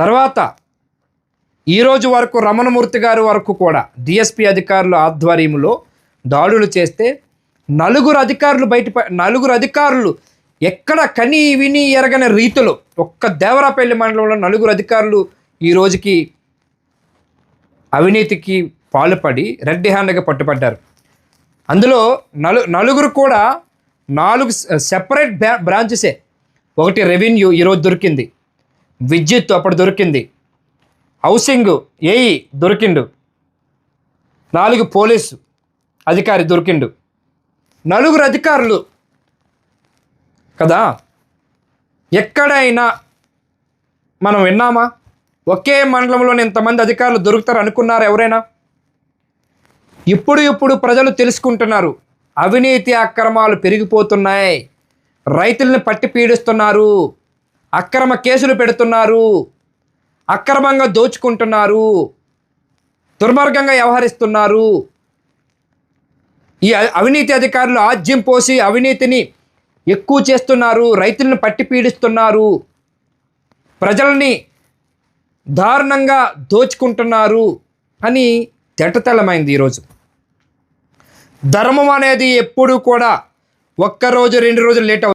తర్వాత ఈరోజు వరకు రమణమూర్తి గారి వరకు కూడా డిఎస్పి అధికారుల ఆధ్వర్యంలో దాడులు చేస్తే నలుగురు అధికారులు బయట నలుగురు అధికారులు ఎక్కడ కని విని ఎరగని రీతిలో ఒక్క దేవరాపల్లి మండలంలో నలుగురు అధికారులు ఈ రోజుకి అవినీతికి పాల్పడి రెడ్ హ్యాండ్గా పట్టుబడ్డారు. అందులో నలు నలుగురు కూడా నాలుగు సెపరేట్ బ్రా బ్రాంచెసే ఒకటి రెవెన్యూ ఈరోజు దొరికింది. విద్యుత్ అప్పుడు దొరికింది. హౌసింగ్ ఏఈ దొరికిండు. నాలుగు పోలీసు అధికారి దొరికిండు. నలుగురు అధికారులు కదా? ఎక్కడైనా మనం విన్నామా? ఒకే మండలంలోని ఇంతమంది అధికారులు దొరుకుతారు అనుకున్నారు ఎవరైనా? ఇప్పుడు ఇప్పుడు ప్రజలు తెలుసుకుంటున్నారు. అవినీతి అక్రమాలు పెరిగిపోతున్నాయి. రైతుల్ని పట్టి పీడిస్తున్నారు. అక్రమ కేసులు పెడుతున్నారు. అక్రమంగా దోచుకుంటున్నారు. దుర్మార్గంగా వ్యవహరిస్తున్నారు. ఈ అవినీతి అధికారులు ఆజ్యం పోసి అవినీతిని ఎక్కువ చేస్తున్నారు. రైతులను పట్టి పీడిస్తున్నారు. ప్రజల్ని దారుణంగా దోచుకుంటున్నారు అని తెటతలమైంది ఈరోజు. ధర్మం అనేది ఎప్పుడు కూడా ఒక్క రోజు రెండు రోజులు లేట్ అవుతుంది